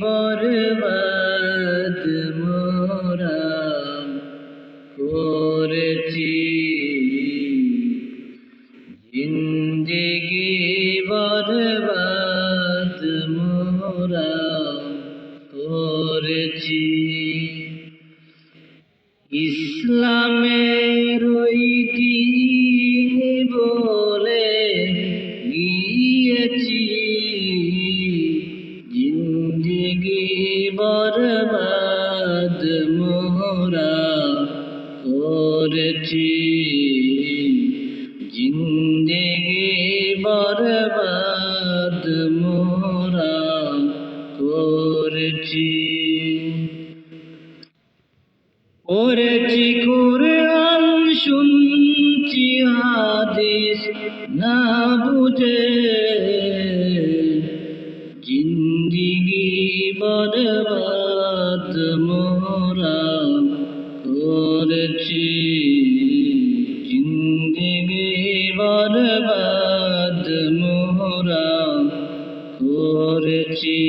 বরবাদ মোরা করেছি। জিন্দগি বরবাদ মোরা করেছি। ইসলামের বরবাদ মোরা করেছি। জিন্দগি বরবাদ মোরা করেছি। পড়েছি কোরআন শুনছি হাদিস না বুঝে বরবাদ মোরা করেছি। জিন্দিগি বরবাদ মোরা করেছি।